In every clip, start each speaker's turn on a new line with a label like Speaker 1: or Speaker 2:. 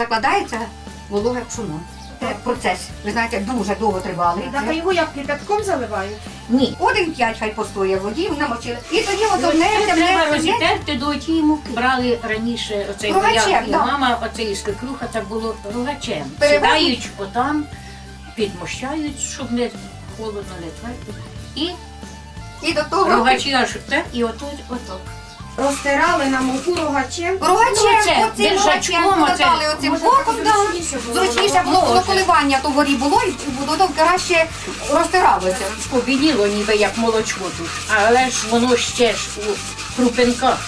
Speaker 1: закладається вологе пшоно. Це процес, ви знаєте, дуже довго тривалий.
Speaker 2: Так а його як кипятком заливають?
Speaker 1: Ні, один п'ять хай постоє в воді, намочили. І тоді от
Speaker 3: Ну, це
Speaker 1: однеться,
Speaker 3: треба розітерти до тієї муки. Брали раніше оцей
Speaker 1: Рогачем,
Speaker 3: бояр і
Speaker 1: да.
Speaker 3: мама, оцей свекруха, так було рогачем.
Speaker 1: Переважно-
Speaker 3: Сідають отам, підмощають, щоб не холодно, не твердо. І
Speaker 1: І до того
Speaker 3: рогачі аж так, і отут, отак.
Speaker 2: Розтирали на муку рогачем.
Speaker 1: рогачем,
Speaker 3: Рогачем,
Speaker 1: оцим рогачем подали оцим боком,
Speaker 2: зручніше було,
Speaker 1: було, воно коливання то в горі було, і воно краще розтиралося.
Speaker 3: Побіліло ніби як молочко тут, але ж воно ще ж у крупинках.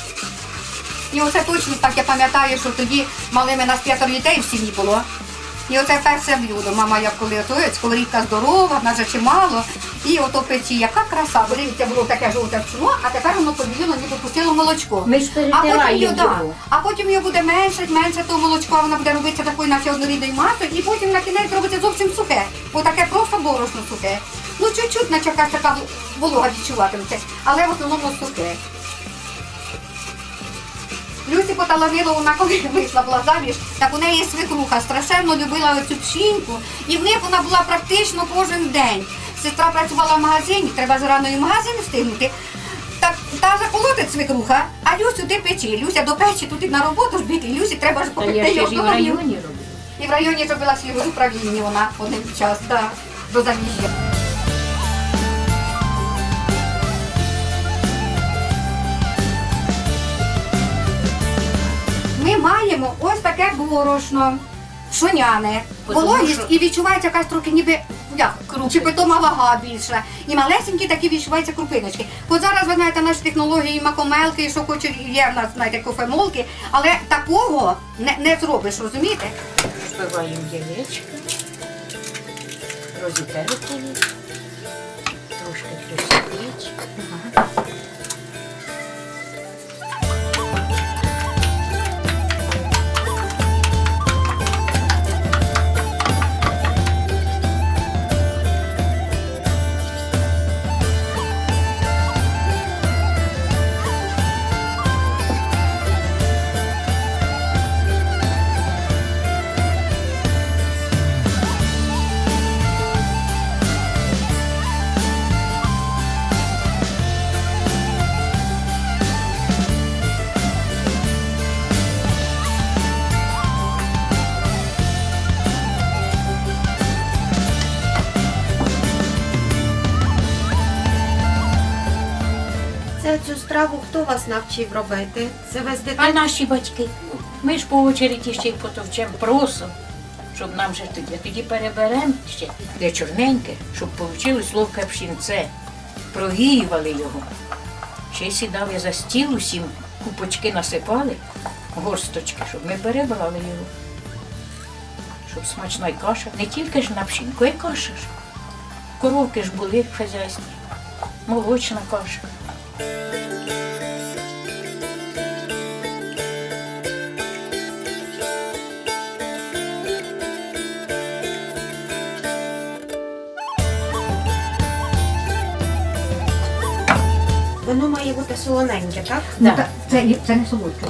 Speaker 1: І оце точно так я пам'ятаю, що тоді малими нас п'ятеро дітей в сім'ї було. І оце перше блюдо. Мама як коли готує, сковорідка здорова, в нас же чимало. І ото печі, яка краса. Бо дивіться, було таке жовте пшено, а тепер воно побіліло, ніби пустило молочко.
Speaker 3: Ми ж
Speaker 1: А потім, його, да, а потім його буде менше, менше того молочка, воно буде робитися такою наче однорідною масою, і потім на кінець робиться зовсім сухе. Бо таке просто борошно сухе. Ну, чуть-чуть, наче якась така волога відчуватиметься, але в основному сухе. Люсі поталанило, вона коли вийшла була заміж, так у неї свекруха страшенно любила оцю пшінку, і в них вона була практично кожен день. Сестра працювала в магазині, треба ж рано і в магазин встигнути. Так та заколотить свекруха, а Люсю ти печі. Люся до печі, тут і на роботу ж бігти, Люсі треба ж
Speaker 3: Та я ще
Speaker 1: його
Speaker 3: і в районі робила.
Speaker 1: І в районі зробила сліву управління вона один час, да, до заміжжя. Маємо ось таке борошно, шоняне,
Speaker 3: Потому
Speaker 1: вологість
Speaker 3: що-
Speaker 1: і відчувається якась трохи ніби як,
Speaker 3: Крупинка.
Speaker 1: чи питома вага більша. І малесенькі такі відчуваються крупиночки. От зараз ви знаєте наші технології, макомелки, і що хочуть, є в нас знаєте, кофемолки, але такого не, не зробиш, розумієте?
Speaker 3: Збиваємо яєчко, розітерти їх, трошки присипіть.
Speaker 2: Це цю страву хто вас навчив робити? Це ви з
Speaker 3: А наші батьки, ми ж по очереді ще й потовчем просом, щоб нам же тоді. Тоді переберемо ще де чорненьке, щоб вийшло ловке пшінце. Провіювали його. Ще й сідали за стіл усім, купочки насипали, горсточки, щоб ми перебрали його. Щоб смачна й каша. Не тільки ж на пшінку, і каша ж. Коровки ж були в хазяйстві. Молочна каша.
Speaker 2: Бути солоненьке, так?
Speaker 1: Ну, та- це, це не солодке.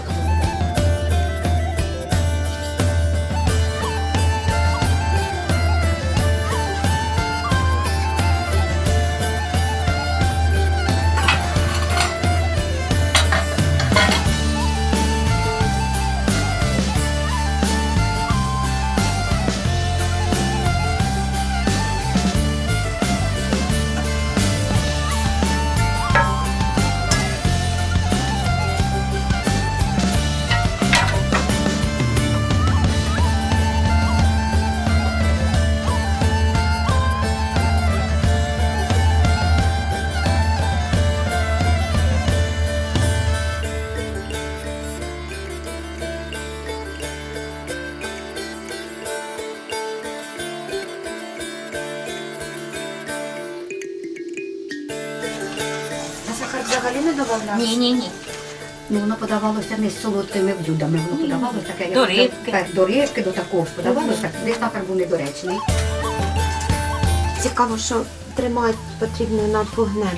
Speaker 2: Взагалі не додавав?
Speaker 3: Ні, ні, ні.
Speaker 1: Ну, воно подавалося не з солодкими блюдами, воно подавалося таке, як
Speaker 3: До рибки.
Speaker 1: так, до рибки, до такого ж подавалося, десь сахар був недоречний.
Speaker 2: Цікаво, що тримати потрібно над вогнем.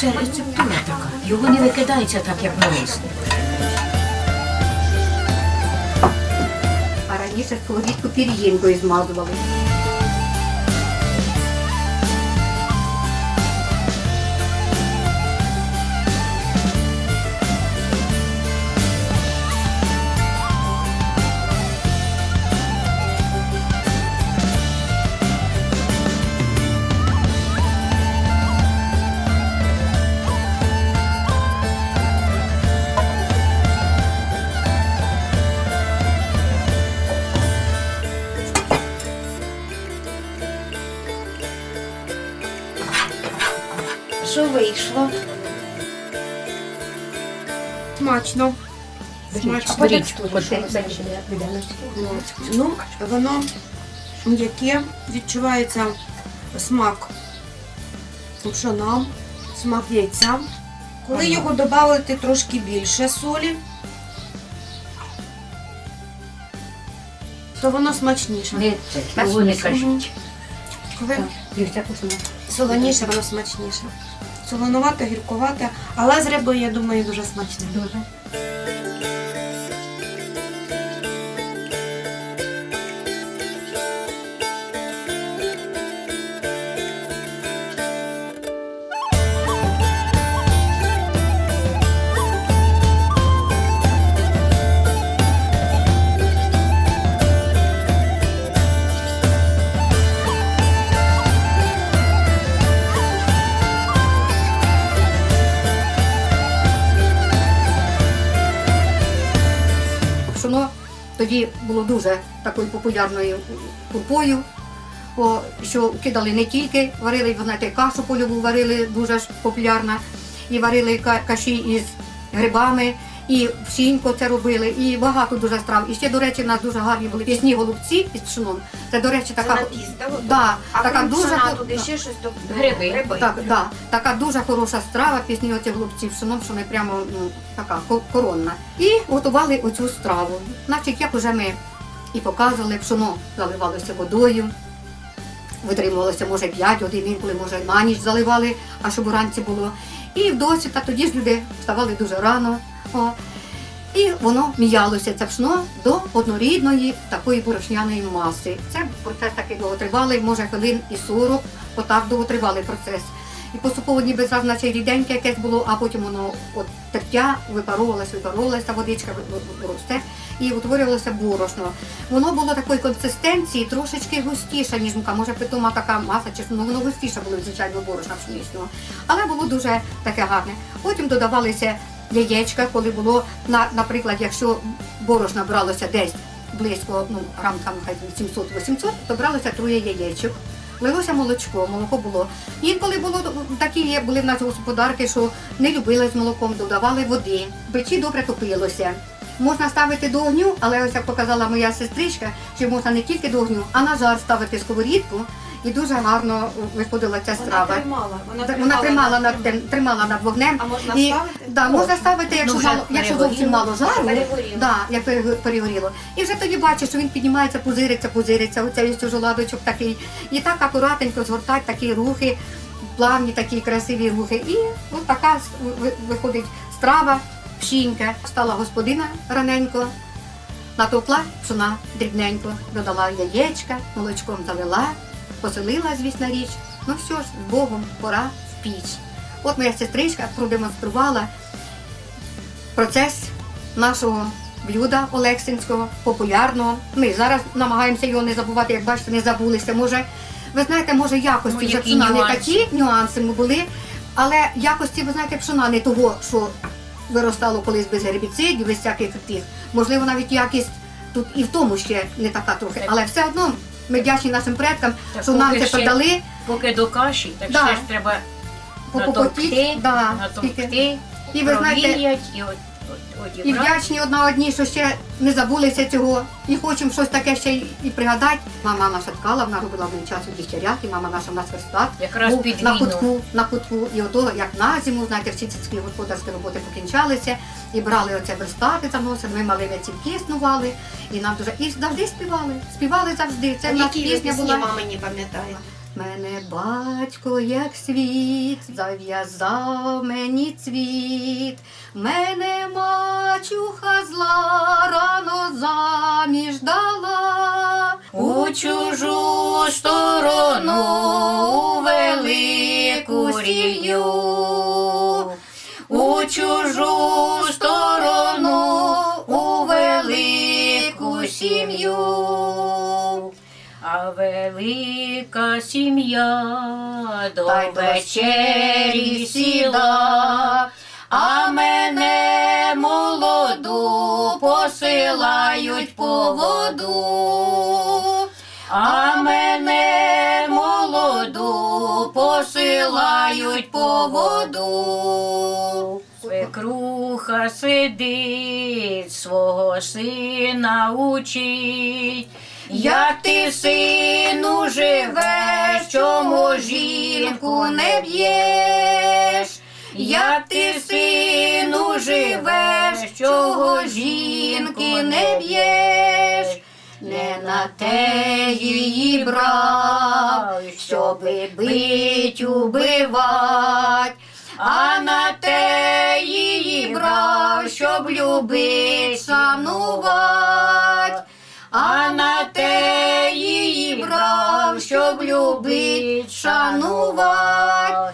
Speaker 3: Це рецептура така. Його не викидається так, як налисне.
Speaker 1: А раніше сковорідку пір'їнкою змазували.
Speaker 2: Вийшло? Смачно. Смачно.
Speaker 3: Беріть.
Speaker 2: Ну, воно м'яке, відчувається смак пшона, смак яйця. Коли його додати трошки більше солі, то воно смачніше.
Speaker 3: Не не кажіть.
Speaker 2: Коли солоніше, воно смачніше. Солонувате, гіркувате, але з рибою, я думаю, дуже смачне.
Speaker 1: Дуже. Тоді було дуже такою популярною крупою, що кидали не тільки, варили, ви знаєте, кашу польову варили дуже ж популярна, і варили каші із грибами, і пшінько це робили, і багато дуже страв. І ще, до речі, в нас дуже гарні були пісні голубці із пшоном. Це, до речі, така, да,
Speaker 2: А
Speaker 1: така
Speaker 2: крім
Speaker 1: дуже
Speaker 2: пшона
Speaker 1: хо-
Speaker 2: туди ще щось до
Speaker 3: Гриби.
Speaker 1: Так, да, така дуже хороша страва, пісні оці голубці пшеном, що не прямо ну, така коронна. І готували оцю страву. Значить, як уже ми і показували, пшоно заливалося водою, витримувалося, може, 5 годин, інколи, може, на ніч заливали, а щоб уранці було. І в досвіта тоді ж люди вставали дуже рано. О, і воно міялося це пшно до однорідної такої борошняної маси. Це процес такий довготривалий, може хвилин і 40, отак довготривалий процес. І поступово ніби зразу наче ріденьке якесь було, а потім воно от тертя випаровувалося, випаровувалася водичка росте і утворювалося борошно. Воно було такої консистенції трошечки густіше, ніж мука. Може, питома така маса, чи ну, воно густіше було від звичайного борошна пшеничного. Але було дуже таке гарне. Потім додавалися яєчка, коли було, на, наприклад, якщо борошна бралося десь близько, ну, грам там хай 700-800, то бралося троє яєчок. Лилося молочко, молоко було. Інколи було такі були в нас господарки, що не любили з молоком, додавали води. Печі добре топилося. Можна ставити до огню, але ось як показала моя сестричка, що можна не тільки до огню, а на жар ставити сковорідку, і дуже гарно виходила ця
Speaker 2: Вона
Speaker 1: страва.
Speaker 2: тримала. Вона
Speaker 1: Так, Вона тримала над тим- тримала над вогнем.
Speaker 2: А можна
Speaker 1: і,
Speaker 2: ставити?
Speaker 1: Да, можна ставити, якщо,
Speaker 3: Ну,
Speaker 1: мало, якщо зовсім мало жару,
Speaker 2: Перегоріло.
Speaker 1: да, як перегоріло. І вже тоді бачиш, що він піднімається, пузириться, пузириться, оцей ось жоладочок такий. І так акуратненько згортать такі рухи, плавні такі красиві рухи. І от така виходить страва, пшінька. Стала господина раненько, натовкла пшона дрібненько, додала яєчка, молочком залила, поселила, звісна річ. Ну що ж, з Богом, пора в піч. От моя сестричка продемонструвала процес нашого блюда Олексинського, популярного. Ми зараз намагаємося його не забувати, як бачите, не забулися. Може, ви знаєте, може якості
Speaker 3: Ну,
Speaker 1: пшона не такі нюанси ми були, але якості, ви знаєте, пшона не того, що виростало колись без гербіцидів, без всяких тих. Можливо, навіть якість тут і в тому ще не така трохи, але все одно ми вдячні нашим предкам,
Speaker 3: Так,
Speaker 1: що нам
Speaker 3: поки
Speaker 1: це
Speaker 3: ще-
Speaker 1: продали.
Speaker 3: Поки до каші, так
Speaker 1: Да.
Speaker 3: ще ж треба
Speaker 1: Попотіть,
Speaker 3: натовкти,
Speaker 1: да,
Speaker 3: натовкти,
Speaker 1: скільки. І ви знаєте,
Speaker 3: і от,
Speaker 1: І вдячні одна одній, що ще не забулися цього. І хочемо щось таке ще і пригадати. Мама наша ткала, вона робила в мені часу дівчаряки, мама наша в нас верстат.
Speaker 3: Якраз
Speaker 1: був
Speaker 3: під
Speaker 1: на
Speaker 3: війну.
Speaker 1: кутку, на кутку. І ото, як на зиму, знаєте, всі ці господарські роботи покінчалися, і брали оце верстати заносили, ми малими ціпки снували, і нам дуже і завжди співали. Співали завжди. Це в нас пісня
Speaker 2: пісні
Speaker 1: була.
Speaker 2: мамині пам'ятаєте?
Speaker 1: Мене батько, як світ, зав'язав мені цвіт, мене мачуха зла рано заміж дала.
Speaker 3: У чужу сторону, у велику рілью, у чужу сторону, у велику сім'ю. Велика сім'я до вечері сіла, а мене молоду посилають по воду, а мене молоду посилають по воду. Свекруха сидить, свого сина учить. Як ти, сину, живеш, чому жінку не б'єш? Як ти, сину, живеш, чого жінки не б'єш? Не на те її брав, щоби бить, убивать, а на те її брав, щоб любить, шанувать. щоб любить, шанувати.